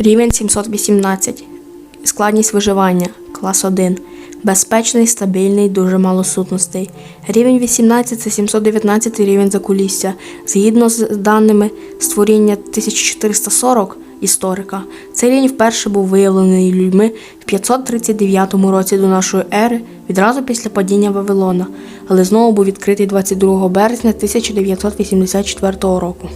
Рівень 718. Складність виживання. Клас 1. Безпечний, стабільний, дуже мало сутностей. Рівень 18 це 719 рівень закулісся. Згідно з даними створіння 1440 історика, цей рівень вперше був виявлений людьми в 539 році до нашої ери, відразу після падіння Вавилона, але знову був відкритий 22 березня 1984 року.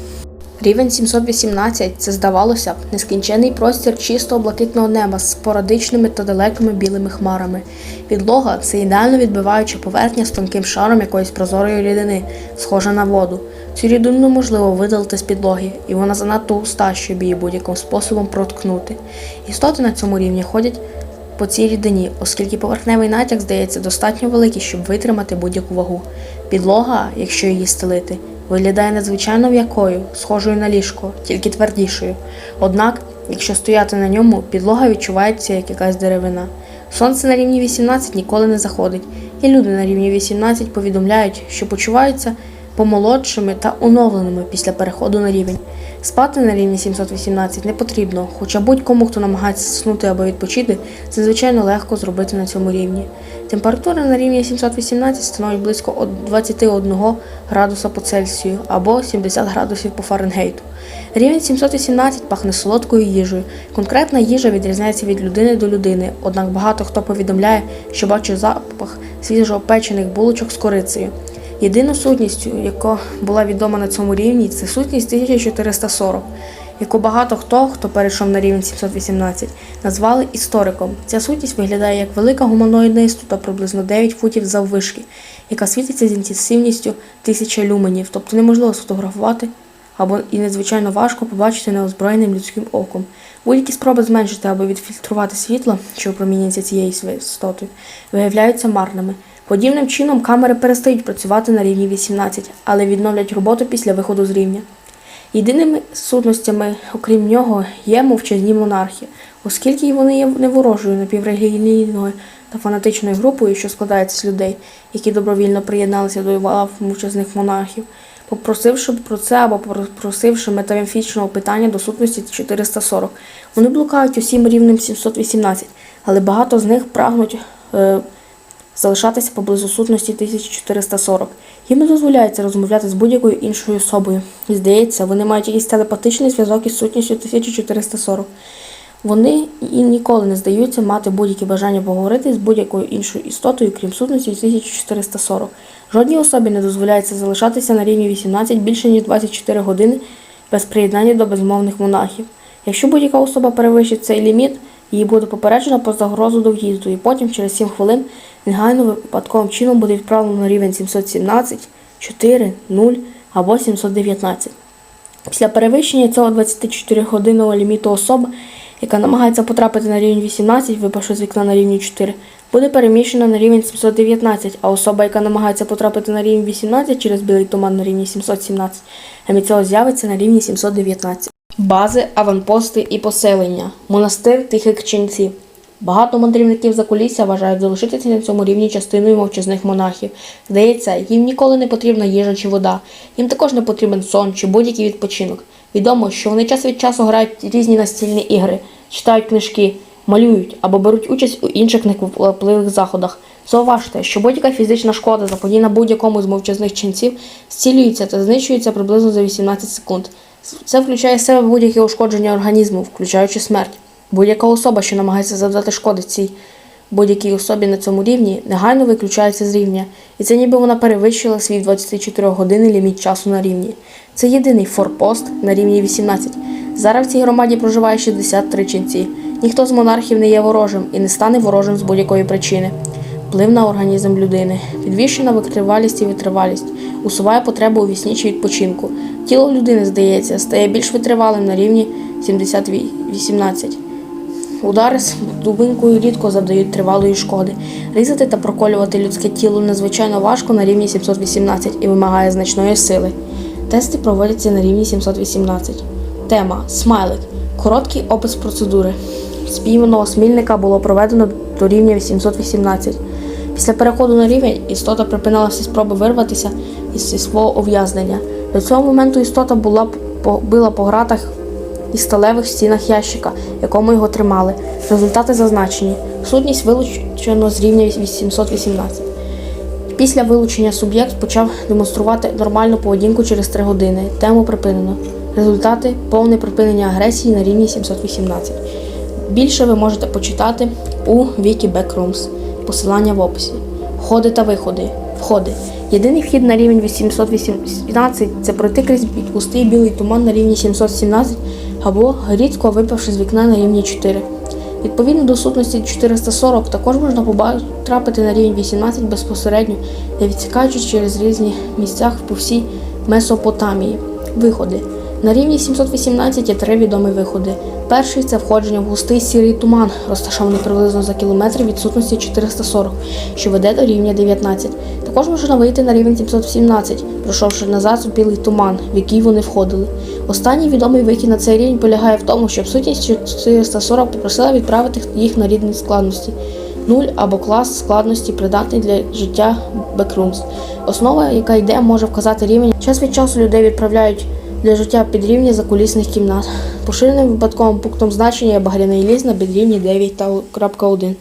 Рівень 718 це здавалося б нескінчений простір чистого блакитного неба з спорадичними та далекими білими хмарами. Підлога це ідеально відбиваюча поверхня з тонким шаром якоїсь прозорої рідини, схожа на воду. Цю рідину неможливо видалити з підлоги, і вона занадто густа, щоб її будь-яким способом проткнути. Істоти на цьому рівні ходять по цій рідині, оскільки поверхневий натяк здається достатньо великий, щоб витримати будь-яку вагу. Підлога, якщо її стелити, виглядає надзвичайно м'якою, схожою на ліжко, тільки твердішою. Однак, якщо стояти на ньому, підлога відчувається як якась деревина. Сонце на рівні 18 ніколи не заходить, і люди на рівні 18 повідомляють, що почуваються помолодшими та оновленими після переходу на рівень. Спати на рівні 718 не потрібно, хоча будь-кому, хто намагається заснути або відпочити, це звичайно легко зробити на цьому рівні. Температура на рівні 718 становить близько 21 градуса по Цельсію або 70 градусів по Фаренгейту. Рівень 718 пахне солодкою їжею. Конкретна їжа відрізняється від людини до людини, однак багато хто повідомляє, що бачить запах свіжоопечених булочок з корицею. Єдиною сутністю, яка була відома на цьому рівні, це сутність 1440, яку багато хто, хто перейшов на рівень 718, назвали істориком. Ця сутність виглядає як велика гуманоїдна істота приблизно 9 футів заввишки, яка світиться з інтенсивністю 1000 люменів, тобто неможливо сфотографувати або і надзвичайно важко побачити неозброєним людським оком. Будь-які спроби зменшити або відфільтрувати світло, що опромінюється цією істотою, виявляються марними. Подібним чином камери перестають працювати на рівні 18, але відновлять роботу після виходу з рівня. Єдиними сутностями, окрім нього, є мовчазні монархи, оскільки вони є неворожою напіврелігійною та фанатичною групою, що складається з людей, які добровільно приєдналися до лав мовчазних монархів, попросивши про це або попросивши метаморфічного питання до сутності 440. Вони блукають усім рівнем 718, але багато з них прагнуть. Е, залишатися поблизу сутності 1440. Їм не дозволяється розмовляти з будь-якою іншою особою. І здається, вони мають якийсь телепатичний зв'язок із сутністю 1440. Вони і ніколи не здаються мати будь-які бажання поговорити з будь-якою іншою істотою, крім сутності 1440. Жодній особі не дозволяється залишатися на рівні 18 більше ніж 24 години без приєднання до безмовних монахів. Якщо будь-яка особа перевищить цей ліміт, її буде попереджено про загрозу до в'їзду, і потім, через 7 хвилин, негайно випадковим чином буде відправлено на рівень 717, 4, 0 або 719. Після перевищення цього 24-годинного ліміту особа, яка намагається потрапити на рівень 18, випавши з вікна на рівні 4, буде переміщена на рівень 719, а особа, яка намагається потрапити на рівень 18 через білий туман на рівні 717, замість цього з'явиться на рівні 719. Бази, аванпости і поселення. Монастир тихих ченців. Багато мандрівників за кулісся вважають залишитися на цьому рівні частиною мовчазних монахів. Здається, їм ніколи не потрібна їжа чи вода. Їм також не потрібен сон чи будь-який відпочинок. Відомо, що вони час від часу грають різні настільні ігри, читають книжки, малюють або беруть участь у інших неквапливих заходах. Зауважте, що будь-яка фізична шкода, заподіяна будь-якому з мовчазних ченців, зцілюється та знищується приблизно за 18 секунд. Це включає в себе будь-яке ушкодження організму, включаючи смерть. Будь-яка особа, що намагається завдати шкоди цій будь-якій особі на цьому рівні, негайно виключається з рівня, і це ніби вона перевищила свій 24 години ліміт часу на рівні. Це єдиний форпост на рівні 18. Зараз в цій громаді проживає 63 ченці. Ніхто з монархів не є ворожим і не стане ворожим з будь-якої причини. Вплив на організм людини, підвищена витривалість і витривалість, усуває потребу у вісні чи відпочинку. Тіло людини, здається, стає більш витривалим на рівні 70-18. Удари з дубинкою рідко завдають тривалої шкоди. Різати та проколювати людське тіло надзвичайно важко на рівні 718 і вимагає значної сили. Тести проводяться на рівні 718. Тема Смайлик. Короткий опис процедури. Спійманого смільника було проведено до рівня 718. Після переходу на рівень істота припинила всі спроби вирватися із свого ув'язнення. До цього моменту істота була б- по- била по гратах і сталевих стінах ящика, якому його тримали. Результати зазначені. Сутність вилучено з рівня 818. Після вилучення суб'єкт почав демонструвати нормальну поведінку через 3 години. Тему припинено. Результати повне припинення агресії на рівні 718. Більше ви можете почитати у Wiki Backrooms. Посилання в описі. Входи та виходи. Входи. Єдиний вхід на рівень 818 це пройти крізь густий білий туман на рівні 717 або рідко випавши з вікна на рівні 4. Відповідно до сутності 440 також можна потрапити на рівень 18 безпосередньо, не відсікаючи через різні місцях по всій Месопотамії. Виходи. На рівні 718 є три відомі виходи. Перший це входження в густий сірий туман, розташований приблизно за кілометр від сутності 440, що веде до рівня 19. Також можна вийти на рівень 717, пройшовши назад у білий туман, в який вони входили. Останній відомий вихід на цей рівень полягає в тому, щоб сутність 440 попросила відправити їх на рідні складності. 0 або клас складності придатний для життя Backrooms. Основа, яка йде, може вказати рівень. Час від часу людей відправляють для життя підрівня закулісних кімнат. Поширеним випадковим пунктом значення є багряний ліс на підрівні 9.1.